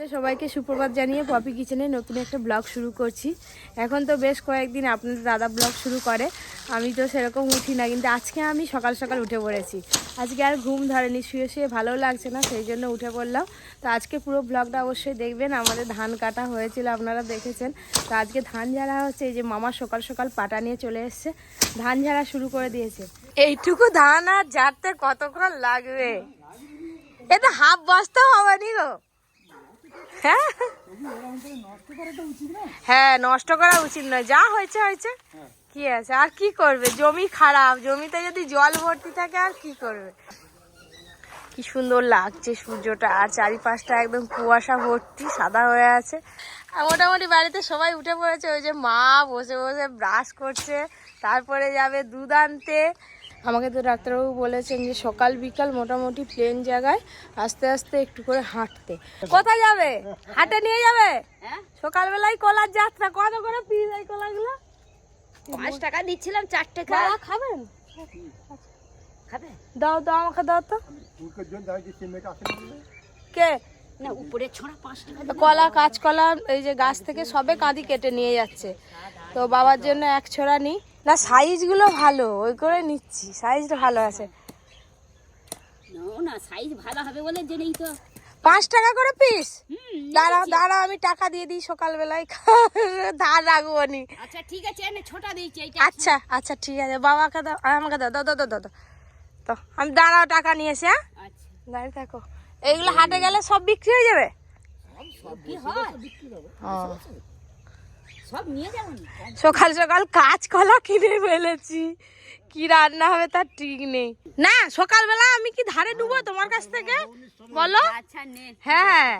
আপনাদের সবাইকে সুপ্রভাত জানিয়ে পপি কিচেনে নতুন একটা ব্লগ শুরু করছি। এখন তো বেশ কয়েকদিন আপনাদের দাদা ব্লগ শুরু করে। আমি তো সেরকম উঠি না, কিন্তু আজকে আমি সকাল সকাল উঠে পড়েছি। আজকে আর ঘুম ধরেনি, শুয়ে শুয়ে ভালো লাগছে না, সেই জন্য উঠে পড়লাম। তো আজকে পুরো ব্লগটা অবশ্যই দেখবেন, আমাদের ধান কাটা হয়েছিল, আপনারা দেখেছেন। তো আজকে ধান ঝাড়া হচ্ছে, এই যে মামা সকাল সকাল পাটা নিয়ে চলে এসছে। ধান ঝাড়া শুরু করে দিয়েছে। এইটুকু ধান আর ঝাড়তে কতক্ষণ লাগবে? এটা হাফ বস্তা হবে নি গো। হ্যাঁ? হ্যাঁ নষ্ট করা উচিত নয়। যা হয়েছে হয়েছে। কি আছে? আর কি করবে? জমি খারাপ। জমিতে যদি জল ভর্তি থাকে, আর কি করবে? কি সুন্দর লাগছে সূর্যটা। আর চারিপাশটা একদম কুয়াশা ভর্তি, সাদা হয়ে আছে। আর মোটামুটি বাড়িতে সবাই উঠে পড়েছে। ওই যে মা বসে বসে ব্রাশ করছে। তারপরে যাবে দুধ আনতে। আমাকে তো ডাক্তারবাবু বলেছেন যে সকাল বিকাল মোটামুটি প্লেন জায়গায় আস্তে আস্তে একটু করে হাঁটতে। কোথায় যাবে? হাটে নিয়ে যাবে? সকালবেলায় কলার যাত্রা। কত করে পিস এই কলাগুলো? পাঁচ টাকা দিচ্ছিলাম চার টাকা। খাবেন? খাবে? দাও দাও আমাকে দাও তো। কে? না উপরে ছড়া পাঁচ টাকা কলা কাঁচকলা এই যে গাছ থেকে সবে কাঁদি কেটে নিয়ে যাচ্ছে। তো বাবার জন্য এক ছোড়া নি। না সাইজগুলো ভালো ওই করে নিচ্ছি সাইজটা ভালো আছে। না না সাইজ ভালো হবে বলে জেনেই তো। পাঁচ টাকা করে পিস হুম দাঁড়াও দাঁড়াও আমি টাকা দিয়ে দিই সকালবেলায়। ধার রাখব নি আচ্ছা ঠিক আছে এনে ছোটা দিয়েছি এইটা আচ্ছা আচ্ছা ঠিক আছে বাবাকে দাও আমাকে দাও দাও দাও দাও। তো আমি দাঁড়াও টাকা নিয়েছি হ্যাঁ? আচ্ছা। দাঁড়িয়ে থাকো। এইগুলো হাটে গেলে সব বিক্রি হয়ে যাবে? হয়। সব নিয়ে যাবেন সকাল সকাল কাঁচকলা কিনে ফেলেছি। কি রান্না হবে তার ঠিক নেই। না সকালবেলা আমি কি ধারে ডুবো তোমার কাছ থেকে? বলো। আচ্ছা হ্যাঁ।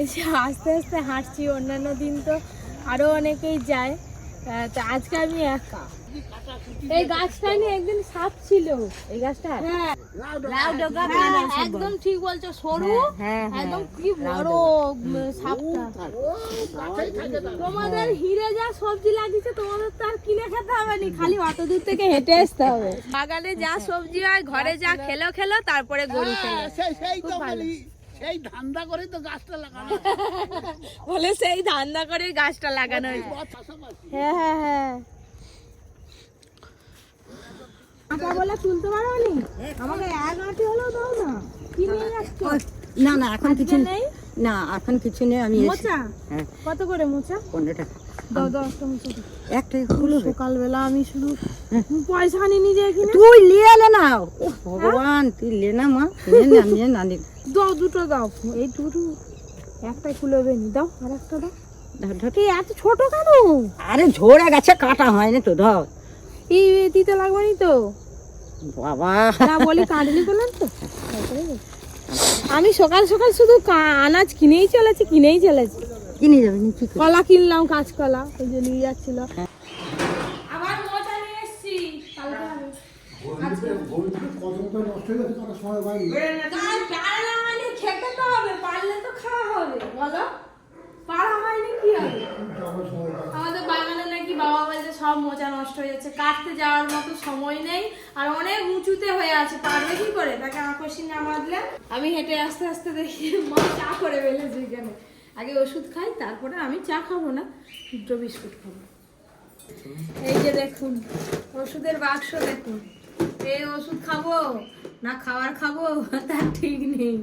এই যে আস্তে আস্তে হাঁটছি অন্যান্য দিন তো আরও অনেকেই যায়। তো আজকে আমি একা। এই গাছটা নিয়ে একদিন সাপ ছিল। এই গাছটা? হ্যাঁ। লাউ ডগা হ্যাঁ, একদম ঠিক বলছো সরু হ্যাঁ, একদম কি বড় সাপটা। তোমাদের হিরে যা সবজি লাগিয়েছে তোমাদের তো আর কিনে খেতে হবে না খালি অত দূর থেকে হেঁটে আসতে হবে। বাগানে যা সবজি হয় ঘরে যা খেলো খেলো তারপরে গরু খেলো। সেই সেই খুব ভালো। সেই ধান্দা করে তো গাছটা লাগানো বলে সেই ধান্দা করে গাছটা লাগানো হ্যাঁ হ্যাঁ হ্যাঁ। বলে তুলতে পারো নি আমাকে এক আটি হলেও দাও না। কি নিয়ে যাচ্ছ না না এখন কিছু নেই। না এখন কিছু নেই আমি মোচা? হ্যাঁ। কত করে মোচা? পনেরো টাকা। হ্যাঁ। দাও দাও একটা মোচা একটাই খুলো সকালবেলা আমি শুধু পয়সা আনিনি যে এখানে। তুই নিয়ে এলে না। ও ভগবান তুই লে না মা। না নিয়ে না নে। দাও দুটো দাও। এই দুটো একটাই খুলবে নি। দাও আর একটা দাও। এত ছোট কেন? আরে ঝোড়া গাছে কাটা হয়নি তো ধর। এই দিতে লাগবে নি তো? বাবা। না বলি কাটলি বললেন তো? আমি সকাল সকাল শুধু কা- আনাজ কিনেই চলেছি কিনেই চলেছি। কিনে যাবে? কলা কিনলাম কাঁচকলা ওই যে নিয়ে যাচ্ছিল। হয়নি, খেতে তো হবে পারলে তো খাওয়া হবে বলো। পাড়া হয়নি কি আমাদের বাগানে নাকি বাবা বলছে সব মোচা নষ্ট হয়ে যাচ্ছে। কাটতে যাওয়ার মতো সময় নেই আর অনেক উঁচুতে হয়ে আছে। পারবে কি করে? তাকে আকর্ষণ নামাদলে আমি হেঁটে আস্তে আস্তে দেখি, মা চা করে ফেলেছে এখানে। আগে ওষুধ খাই, তারপরে আমি চা খাব না, দুটো বিস্কুট খাব। এই যে দেখুন, ওষুধের বাক্স দেখুন। এই ওষুধ খাব না খাবার খাব? তার ঠিক নেই।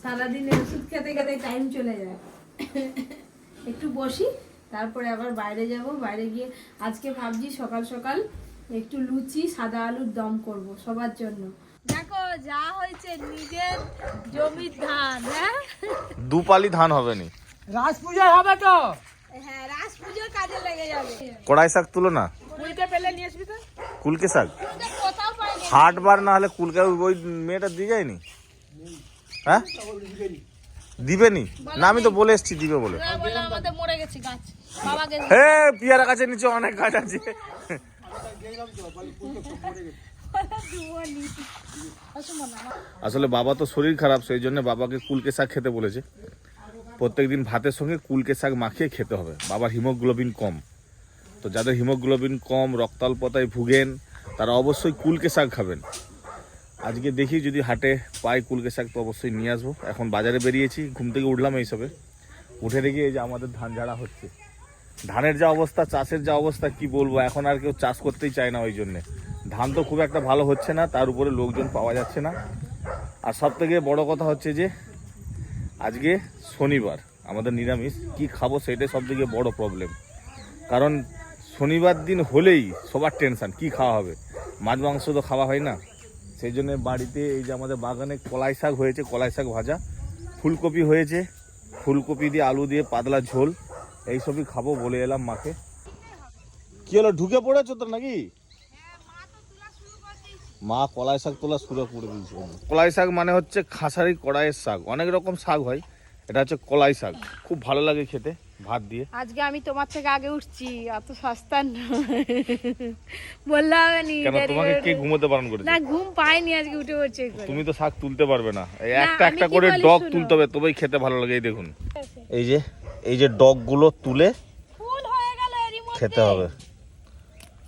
সারাদিন ওষুধ খেতে খেতে টাইম চলে যায়। একটু বসি তারপরে আবার বাইরে যাব। বাইরে গিয়ে আজকে ভাবছি সকাল সকাল একটু লুচি সাদা আলুর দম করব সবার জন্য। দেখো যা হয়েছে নিজের জমির ধান হ্যাঁ? দুপালি ধান হবে নি। রাজ পূজা হবে তো। হ্যাঁ রাস পুজোর কাজে লেগে যাবে। কড়াই শাক তুলো না। কুলকে পেলে নিয়ে আসবি তো। কুলকে শাক? তুমি তো কোথাও পাইনি। হাট বার না হলে কুলকে ওই মেয়েটা দিয়ে যায়নি? হ্যাঁ? দিবে নি আমি তো বলে এসছি দিবে বলে। হে পিয়ারা গাছের নিচে অনেক গাছ আছে। আসলে বাবা তো শরীর খারাপ সেই জন্য বাবাকে কুলকে শাক খেতে বলেছে। প্রত্যেকদিন ভাতের সঙ্গে কুলকে শাক মাখিয়ে খেতে হবে। বাবার হিমোগ্লোবিন কম। তো যাদের হিমোগ্লোবিন কম রক্তাল্পতায় ভুগেন তারা অবশ্যই কুলকে শাক খাবেন। আজকে দেখি যদি হাটে পাই কুলকে শাক, তো অবশ্যই নিয়ে আসব। এখন বাজারে বেরিয়েছি, ঘুম থেকে উঠলাম এইসবে। উঠে দেখি এই যে আমাদের ধান ঝাড়া হচ্ছে। ধানের যা অবস্থা, চাষের যা অবস্থা, কি বলব? এখন আর কেউ চাষ করতেই চায় না ওই জন্যে। ধান তো খুব একটা ভালো হচ্ছে না, তার উপরে লোকজন পাওয়া যাচ্ছে না। আর সব থেকে বড় কথা হচ্ছে যে, আজকে শনিবার, আমাদের নিরামিষ। কি খাব সেটাই সব থেকে বড় প্রবলেম কারণ শনিবার দিন হলেই সবার টেনশন কি খাওয়া হবে? মাছ মাংস তো খাওয়া হয় না। সেই জন্য বাড়িতে এই যে আমাদের বাগানে কলাই শাক হয়েছে কলাই শাক ভাজা। ফুলকপি হয়েছে ফুলকপি দিয়ে আলু দিয়ে পাতলা ঝোল এইসবই খাব বলে এলাম মাকে। কি হলো ঢুকে পড়েছো তো নাকি? মা কলাই শাক তোলা শুরু করে দিয়েছে। কলাই শাক মানে হচ্ছে খাসারি কড়াইয়ের শাক অনেক রকম শাক হয়। এটা হচ্ছে কলাই শাক খুব ভালো লাগে খেতে। ভাত দিয়ে। আজকে আমি তোমার থেকে আগে উঠছি অত সস্তার নয় বললে হবে নি কেন তোমাকে কে ঘুমোতে বারণ করেছে? না ঘুম পাইনি আজকে উঠে পড়ছে তুমি তো শাক তুলতে পারবে না। এই একটা একটা করে ডগ তুলতে হবে তবেই খেতে ভালো লাগে এই দেখুন। এই যে এই যে তুলে হয়ে গেল মধ্যে। খেতে হবে।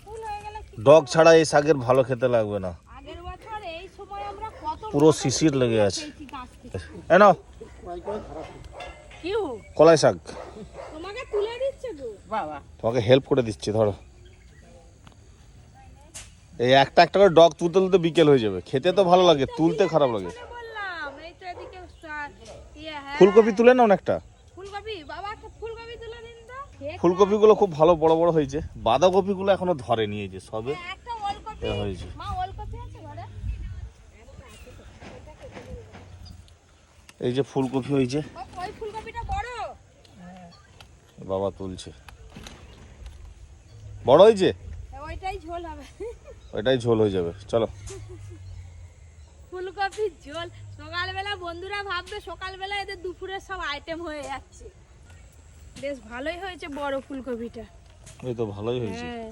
ফুল হয়ে গেল কি ডগ ছাড়া এই শাকের ভালো খেতে লাগবে না। আগের বছর এই সময় আমরা কত পুরো শিশির লেগে আছে। এ নাও। কলাই শাক তোমাকে তুলে দিচ্ছে গো বাবা তোমাকে হেল্প করে দিচ্ছি ধরো। এই একটা একটা করে ডগ তুলতে তুলতে বিকেল হয়ে যাবে। খেতে তো ভালো লাগে তুলতে খারাপ লাগে। ইয়ে হ্যাঁ। ফুলকপি তুলে নাও একটা। ফুলকপিগুলো খুব ভালো বড় বড় হয়েছে। বাঁধাকপিগুলো এখনও ধরে নিয়েছে সবে এ হয়েছে। এই যে ফুলকপি হয়েছে। বাবা তুলছে। বড় হয়েছে? ওইটাই ঝোল হবে। ওইটাই ঝোল হয়ে যাবে। চলো। ফুলকপির ঝোল। সকালবেলা বন্ধুরা ভাববে সকালবেলা এদের দুপুরের সব আইটেম হয়ে যাচ্ছে। বেশ ভালোই হয়েছে বড় ফুলকপিটা। এই তো ভালোই হয়েছে। হ্যাঁ।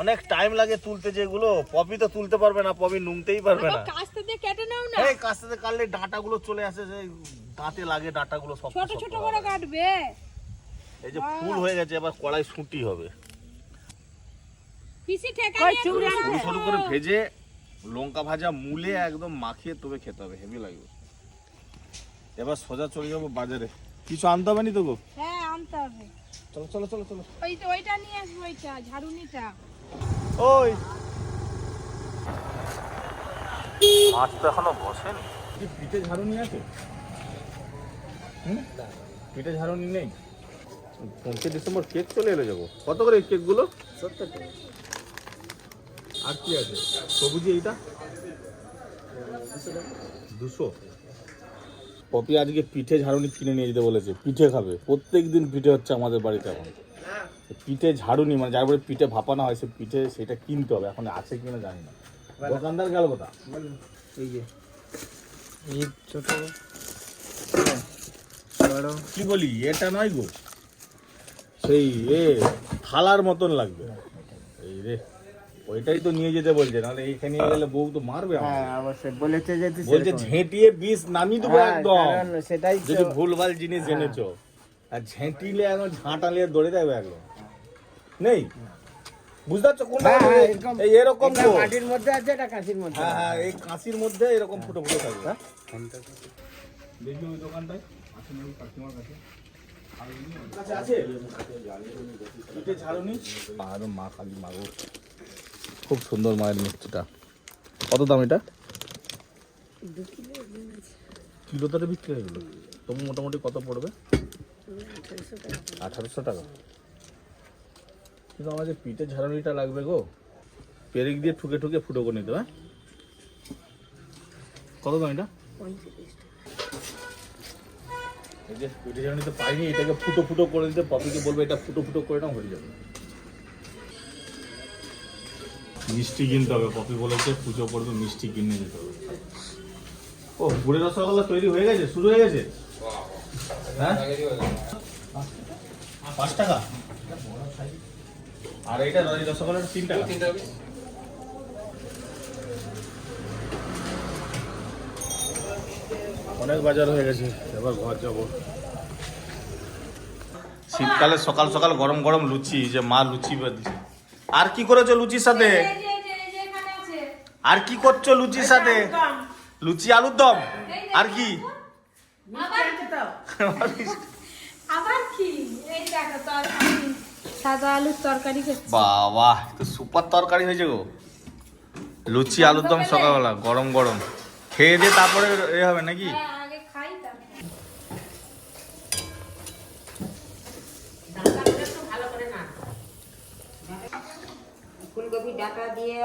অনেক টাইম লাগে তুলতে যেগুলো পপি তো তুলতে পারবে না পপি নুমতেই পারবে না। কাস্তে দিয়ে কেটে নাও না। এই কাস্তে কাটলে ডাঁটাগুলো চলে আসে যে দাঁতে লাগে ডাঁটাগুলো সব ছোট ছোট করে কাটবে। এই যে ফুল হয়ে গেছে এবার কড়াই সুটি হবে। পিসি ঠেকা সরু সরু করে ভেজে লঙ্কা ভাজা মুলে একদম মাখিয়ে তবে খেতে হবে হেভি লাগবে। এবার সোজা চলে যাব বাজারে। কিছু আনতে হবে নি তো গো? হ্যাঁ আনতে হবে। চলো চলো চলো চলো। ওই তো ওইটা নিয়ে আসব ওইটা ঝাড়ুনিটা। ওই। মাছ তো এখনও বসেনি। কি পিঠে ঝাড়ুনি আছে? হুম? পিঠে ঝাড়ুনি নেই? পঁচিশে ডিসেম্বর কেক চলে এলো যাব। কত করে এই কেকগুলো? আর কি আছে? সবুজি এইটা? দুশো। পপি আজকে পিঠে ঝাড়ুনি কিনে নিয়ে যেতে বলেছে। পিঠে খাবে। প্রত্যেক দিন পিঠে হচ্ছে আমাদের বাড়িতে এখন পিঠে ঝাড়ুনি মানে যার পিঠে ভাপানো হয় সে পিঠে সেটা কিনতে হবে। এখন আছে কিনা জানি না। দোকানদার গেল কোথা? এই যে। ছোট। কি বলি? এটা নয় গো। সেই এ থালার মতন লাগবে। এই রে ওইটাই তো নিয়ে যেতে বলছে নাহলে এইখানে নিয়ে গেলে বউ তো মারবে হ্যাঁ অবশ্যই। বলেছে যে বলছে। ঝেঁটিয়ে বিষ নামিয়ে দেবো হ্যাঁ, একদম। সেটাই যদি ভুলভাল জিনিস জেনেছো আর ঝেঁটিলে একদম ঝাঁটালে দৌড়ে যাবে একদম। নেই? বুঝতে পারছ কোনটা হ্যাঁ, হ্যাঁ, এই- এরকম- তো মধ্যে আছে এটা কাশির মধ্যে হ্যাঁ হ্যাঁ এই কাঁচির মধ্যে এরকম ফুটো ফুটো থাকবে। হ্যাঁ। দেখি ওই দোকানটায়। কাকিমার কাছে কাছে আছে পিঠে ঝাড়ুনি আর মা কালী মাগো। খুব সুন্দর মায়ের মিষ্টিটা কত দাম এটা? কিলো তাতে বিক্রি হয়ে গেলো। তবু মোটামুটি কত পড়বে? আঠারোশো টাকা। কিন্তু আমার যে পিঠে ঝাড়ুনিটা লাগবে গো পেরেক দিয়ে ঠুকে ঠুকে ফুটো করে নিতে হ্যাঁ? কত দাম এটা? এই যে পিঠে তো পাইনি এটাকে ফুটো ফুটো করে দিতে পপিকে বলবে এটা ফুটো ফুটো করে নাও হয়ে যাবে। মিষ্টি কিনতে হবে পপি বলেছে পুজো করবে মিষ্টি কিনে যেতে হবে। ও গুড়ের রসগোল্লা তৈরি হয়ে গেছে শুরু হয়ে গেছে? হ্যাঁ? পাঁচ টাকা? আর এইটা রনি রসগোল্লার তিন টাকা। অনেক বাজার হয়ে গেছে এবার ঘর যাব। শীতকালে সকাল সকাল গরম গরম লুচি যে মা লুচি দিচ্ছে আর কি করেছ লুচির সাথে। আর কি করছ লুচির সাথে? লুচি আলুর দম? আর কি? সাদা আলুর তরকারি করছি বাবা তো সুপার তরকারি হয়েছে গো। লুচি আলুর দম সকালবেলা গরম গরম। খেয়ে দিয়ে তারপরে এ হবে নাকি? হ্যাঁ, খাই তারপর। ফুলকপি ডাটা দিয়ে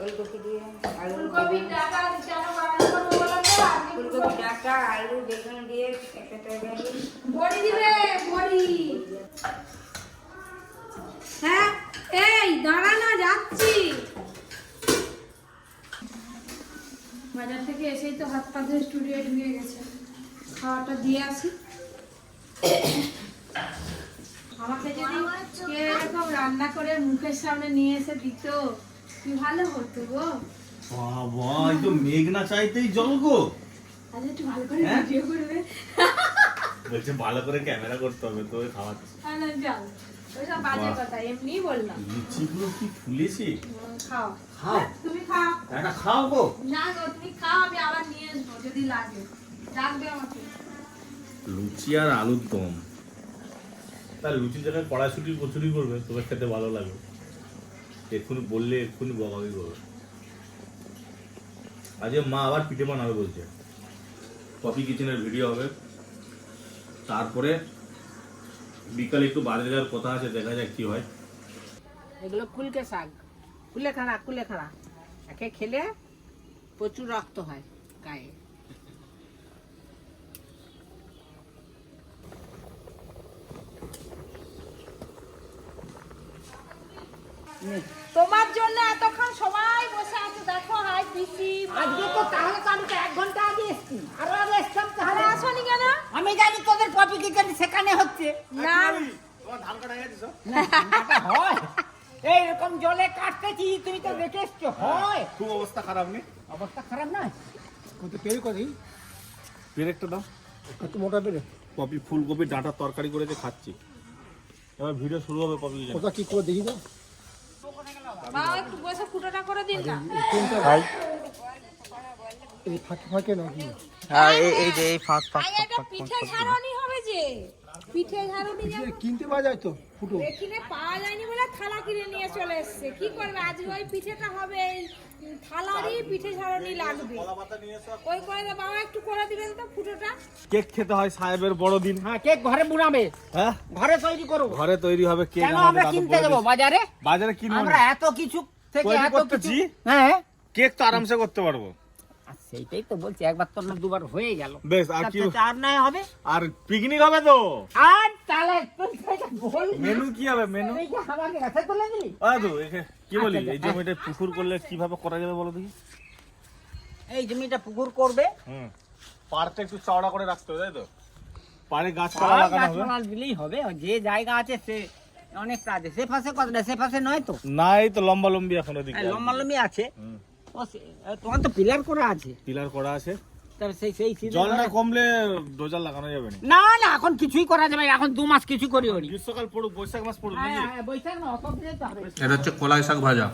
ওলকপি দিয়ে আলু ফুলকপির ডাটা ফুলকপি ডাটা আলু বেগুন দিয়ে একটা তরকারি। বড়ি দিবে বড়ি। বাজার থেকে এসেই তো হাত পা ধুয়ে স্টুডিও ঢুকে গেছে। খাওয়াটা দিয়ে আসি। আমাকে যদি এরকম রান্না করে মুখের সামনে নিয়ে এসে দিত কি ভালো হতো গো? বাবা এই তো মেঘ না চাইতেই জল গো। আজ একটু ভালো করে হ্যাঁ? ভিডিও করবে। বলছে ভালো করে ক্যামেরা করতে হবে তো খাওয়াচ্ছি। হ্যাঁ যাও। ওইসব বাজে কথা এমনিই বললাম। লুচিগুলো কি ফুলেছে? খাও। খাও। তুমি খাও। একটা খাও গো। না গো তুমি খাও আমি আবার নিয়ে আসব যদি লাগে। ডাকবে আমাকে। লুচি আর আলুর দম। তার লুচি জায়গায় কড়াইশুটি কচুরি করবে তোকে খেতে ভালো লাগবে এক্ষুনি বললে এক্ষুনি বকাবি করবে। আজকে মা আবার পিঠে বানাবে বলছে। কফি কিচেনের ভিডিও হবে। তারপরে বিকালে একটু বাড়ি যাওয়ার কথা আছে দেখা যাক কি হয়। এগুলো কুলকে শাক। কুলেখাড়া কুলেখাড়া একে খেলে প্রচুর রক্ত হয় গায়ে। তোমার জন্য এতক্ষণ সবাই বসে আছে দেখো হাই পিসি আজকে তো তাহলে তো আমি তো এক ঘণ্টা আগে এসছি। আরও আগে এসতাম তাহলে আসনি কেন? আমি জানি তোদের পপি কিচেন সেখানে হচ্ছে। না। ধানটা হয়। এইরকম জলে কাটতেছি তুমি তো দেখে এসছো হয় খুব অবস্থা খারাপ নেই অবস্থা খারাপ নয়। কত পেরে কত পেরেকটা দাও। কত মোটা পেরে। কপি ফুলকপি ডাঁটার তরকারি করে যে খাচ্ছি। এবার ভিডিও শুরু হবে কপি ওটা কি করে দেখি বাবা একটু বসে ফুটোটা করে দিন না। এই ফাঁকে ফাঁকে নাকি? এই যে ফাঁক ফাঁক এটা পিঠে ঝাড়নি হবে যে। পিঠে ঝাড়নি যেমন কিনতে পাওয়া যায় তো ফুটো। এখানে পাওয়া যায়নি বলে থালা কিনে নিয়ে চলে এসছে। কি করবে? আজকে ওই পিঠেটা হবে এই থালারই পিঠে ঝাড়নি লাগবে। ওই করে বাবা একটু করে দিবেন তো ফুটোটা। কেক খেতে হয় সাহেবের বড়দিন। হ্যাঁ কেক ঘরে বুনাবে। হ্যাঁ? ঘরে তৈরি করব ঘরে তৈরি হবে কেক আমরা কিনতে যাব। বাজারে? বাজারে কিনবো আমরা এত কিছু থেকে এত কিছু হ্যাঁ। কেক তো আরামসে করতে পারব। সেইটাই তো বলছি একবার তো দুবার হয়ে গেল। বেশ আর কি আর নয় হবে? আর পিকনিক হবে তো? আর তাহলে বল মেনু কি হবে? মেনু এই আমাকে দাদু কি বলি? আচ্ছা, এই জমিটা পুকুর করলে কীভাবে করা যাবে বলো দেখি? এই জমিটা পুকুর করবে। হুম। পাড়টা একটু চওড়া করে রাখতে হবে তাই তো? পাড়ে গাছপালা লাগানো হবে। গাছপালা দিলেই হবে যে জায়গা আছে সে অনেকটা আছে। সে পাশে কতটা? সে পাশে নয় তো? না এই তো লম্বা লম্বি এখন ওদিকে লম্বা লম্বি আছে। তোমার তো পিলার করা আছে। পিলার করা আছে। তবে সেই সেই জল না কমলে ডোজার লাগানো যাবে না। না না এখন কিছুই করা যাবে না, এখন দু মাস কিছু করি ওরি গ্রীষ্মকাল পড়ুক বৈশাখ মাস পড়ুক হ্যাঁ, হ্যাঁ, বৈশাখ না অত দিলে তো হবে। এটা হচ্ছে কলাই শাক ভাজা।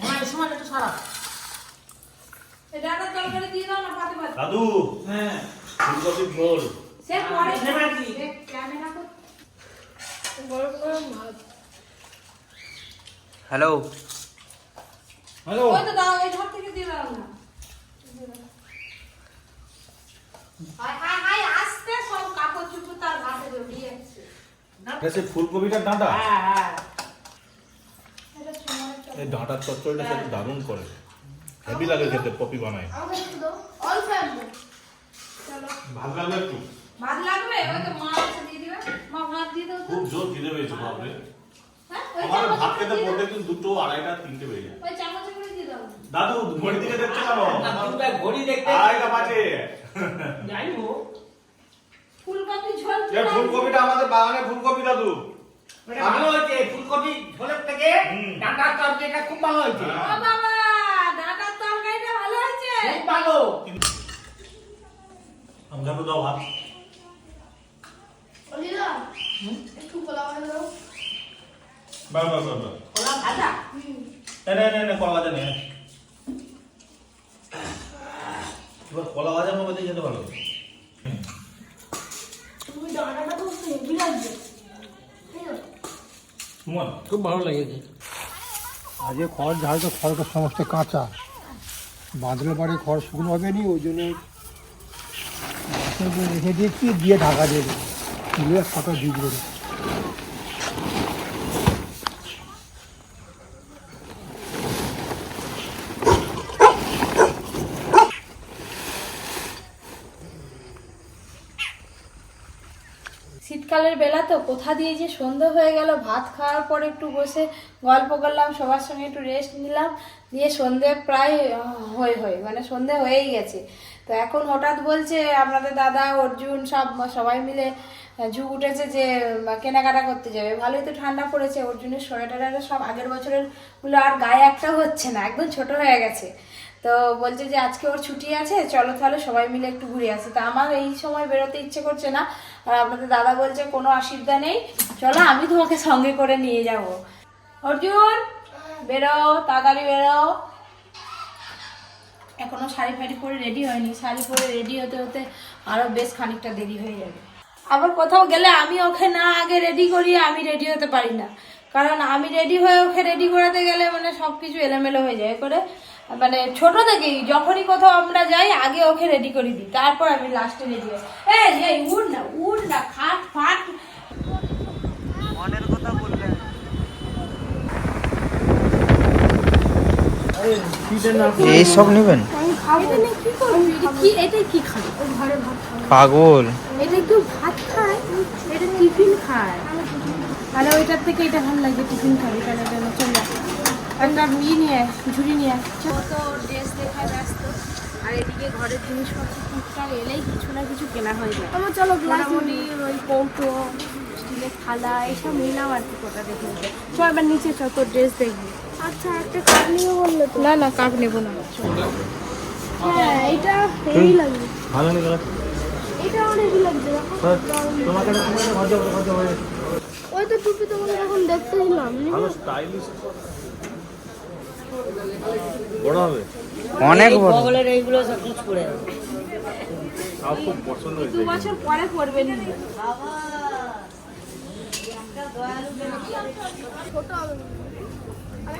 হ্যাঁ, দাদু হ্যাঁ। ফুলকপি ঝোল সে পরে হ্যাঁ, হ্যালো। হ্যালো। ওই তো দাও এই ঘর থেকে দিয়ে দাও না। হাই হাই হাই আস্তে সব কাপড় চুপড় তার ঘাটে জড়িয়ে যাচ্ছে। এটা ফুলকপিটার ডাঁটা? হ্যাঁ হ্যাঁ। এই ডাঁটার চচ্চড়িটা খেতে দারুণ করে। হেভি লাগে খেতে পপি বানায়। লাগবে একটু? ভাত লাগবে? ওই তো মা দিয়ে দিবে। মা ভাত দিয়ে দাও খুব জোর খিদে পেয়েছে বাপরে। হ্যাঁ আমার ভাত খেতে। প্রত্যেকদিন দুটো আড়াইটা তিনটে বেজে যায় ওই চামচে করে দিয়ে দাও দাদু ঘড়ি দিকে দেখছ কেন ঘড়ি দেখতে আড়াইটা বাজে যাই হোক। ফুলকপি ঝোল এই ফুলকপিটা আমাদের বাগানে ফুলকপি দাদু। ভালো হয়েছে ফুলকপি ঝোলের থেকে। ডাঁটার তরকারিটা খুব ভালো হয়েছে। ও বাবা ডাটার তরকারিটা ভালো হয়েছে? খুব ভালো। আমাকে দাও ভাত। অলিদা একটু পোলাও ভালো দাও। বাস বাস ওরা ভাজা? নে নে নে কলা দে নে। এবার কলা ভাজা যেতে ভালো খুব ভালো লেগেছে। আজকে খড় ঝাড় তো খড়টা সমস্ত কাঁচা। বাঁধলে পারে খড় শুকনো হবে নি ওই জন্য রেখে দিয়েছি দিয়ে ঢাকা দিয়ে দেবো দিয়ে ফাটা ভিজবে না। শীতকালের বেলা তো, কোথা দিয়ে যে সন্ধে হয়ে গেল, ভাত খাওয়ার পর একটু বসে গল্প করলাম, সবার সঙ্গে একটু রেস্ট নিলাম, দিয়ে সন্ধে প্রায় হয়ে হয়ে মানে সন্ধে হয়েই গেছে। তো এখন হঠাৎ বলছে আপনাদের দাদা, অর্জুন, সব, সবাই মিলে ঝুঁক উঠেছে যে কেনাকাটা করতে যাবে। ভালোই তো ঠান্ডা পড়েছে, অর্জুনের সোয়েটার সব আগের বছরেরগুলো আর গায়ে একটা হচ্ছে না, একদম ছোট হয়ে গেছে। তো বলছে যে আজকে ওর ছুটি আছে, চলো তাহলে সবাই মিলে একটু ঘুরে আসি। তা আমার এই সময় বেরোতে ইচ্ছে করছে না। আর আপনাদের দাদা বলছে, কোনো অসুবিধা নেই। চলো আমি তোমাকে সঙ্গে করে নিয়ে যাব। অর্জুন, বেরো, তাড়াতাড়ি বেরো। এখনও শাড়ি ফাড়ি পরে রেডি হয়নি। শাড়ি পরে রেডি হতে হতে আরও বেশ খানিকটা দেরি হয়ে যাবে। আবার কোথাও গেলে আমি ওকে না আগে রেডি করি আমি রেডি হতে পারি না। কারণ আমি রেডি হয়ে ওকে রেডি করাতে গেলে মানে সব কিছু এলোমেলো হয়ে যায়। করে মানে ছোট থেকেই যখনই কোথাও আমরা যাই আগে ওকে রেডি করে দিই। তারপর আমি লাস্টে রেডি হই। এই এই উঠ না উঠ না খাট ফাট। এইসব নেবেন? এটা নিয়ে কি করবি? এটা কি এটাই কি খাবে ওর ঘরে ভাত খাবে পাগল। এটা কেউ ভাত খায় এটা টিফিন খায়। তাহলে ওইটার থেকে এটা ভালো লাগে টিফিন খাবি তাহলে কেন চল। একটা ইয়ে নিয়ে আয়, ঝুড়ি নিয়ে। আয়। তো ড্রেস দেখায় ব্যস্ত। আর এদিকে ঘরের জিনিসপত্র টুকটাক এলেই কিছু না কিছু কেনা হয়ে যায়। আমার চলো মোটামুটি ওই কৌটো স্টিলের থালা এইসব নিলাম আর কি কোথা দেখে চল এবার নিচে চ তোর ড্রেস দেখবি। আচ্ছা একটা কাপ নিয়ে বলল তো। না না কাপ নেব না। হ্যাঁ এইটা এই লাগবে। ভালো নেই এটা অনেক লাগছে দেখো। তোমাকে ওই তো টুপি তোমাকে এখন দেখতে দিলাম ভালো স্টাইলিশ বড় হবে? অনেক বড়। তাও খুব পছন্দ দু হয়েছে বছর পরে পড়বে নি।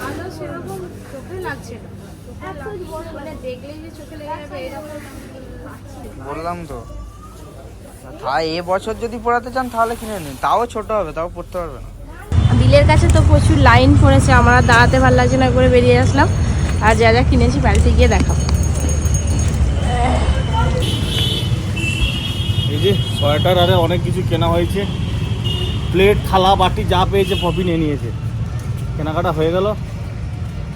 আলো সেরকম চোখে লাগছে না দেখলেই যে চোখে লেগে যাবে এরকম বললাম তো। তাই এ বছর যদি পড়াতে চান তাহলে কিনে নিন। তাও ছোট হবে তাও পড়তে পারবে না। বিলের কাছে তো প্রচুর লাইন পড়েছে, আমার দাঁড়াতে ভালো লাগছে না, করে বেরিয়ে আসলাম। আর যা যা কিনেছি বাড়িতে গিয়ে দেখাবো। এই যে সোয়েটার আরে অনেক কিছু কেনা হয়েছে। প্লেট, থালা, বাটি যা পেয়েছে পপি নিয়ে নিয়েছে। কেনাকাটা হয়ে গেল।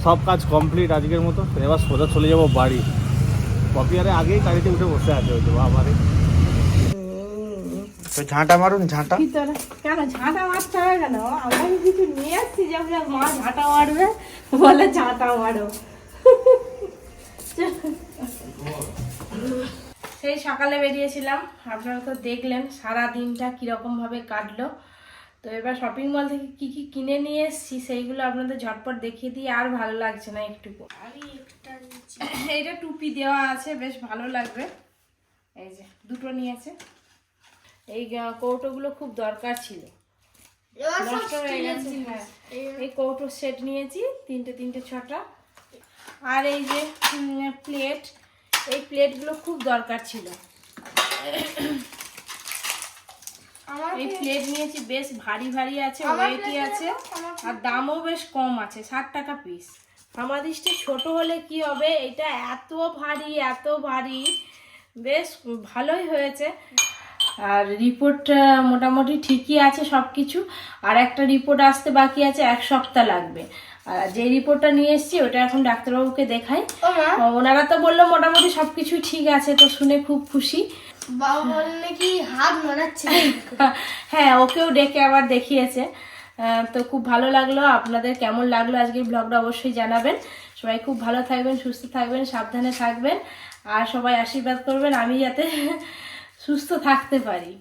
সব কাজ কমপ্লিট আজকের মতো। এবার সোজা চলে যাব বাড়ি। পপি আরে আগেই গাড়িতে উঠে বসে আছে হয়তো বাবারে তো ঝাঁটা মারুন ঝাঁটা। কেন ঝাঁটা মারতে হবে কেন? আমরা কিছু নিয়ে আসছি যে মা ঝাঁটা মারবে বলে ঝাঁটা মারো। সেই সকালে বেরিয়েছিলাম আপনারা তো দেখলেন সারা দিনটা কীরকম ভাবে কাটলো। তো এবার শপিং মল থেকে কি কি কিনে নিয়ে এসেছি সেইগুলো আপনাদের ঝটপট দেখিয়ে দিয়ে আর ভালো লাগছে না একটুকু এইটা টুপি দেওয়া আছে বেশ ভালো লাগবে। এই যে দুটো নিয়েছে। এই কৌটোগুলো খুব দরকার ছিল। নষ্ট হয়ে গেছে হ্যাঁ। এই কৌটো সেট নিয়েছি তিনটে তিনটে ছটা। আর এই যে প্লেট এই প্লেটগুলো খুব দরকার ছিল। এই প্লেট নিয়েছি বেশ ভারী ভারী আছে ওয়েটই আছে আর দামও বেশ কম আছে ষাট টাকা পিস সমাধিষ্টি ছোট হলে কি হবে? এটা এত ভারী এত ভারী বেশ ভালোই হয়েছে। আর রিপোর্ট মোটামুটি ঠিকই আছে সব কিছু আর একটা রিপোর্ট আসতে বাকি আছে এক সপ্তাহ লাগবে। আর যে রিপোর্টটা নিয়ে এসেছি ওটা এখন ডাক্তারবাবুকে দেখাই। ওনারা তো বলল মোটামুটি সব কিছু ঠিক আছে তো শুনে খুব খুশি। হ্যাঁ ওকেও ডেকে আবার দেখিয়েছে। তো খুব ভালো লাগল আপনাদের কেমন লাগল আজকের ব্লগটা অবশ্যই জানাবেন। সবাই খুব ভালো থাকবেন সুস্থ থাকবেন সাবধানে থাকবেন। আর সবাই আশীর্বাদ করবেন আমি যাতে সুস্থ থাকতে পারি।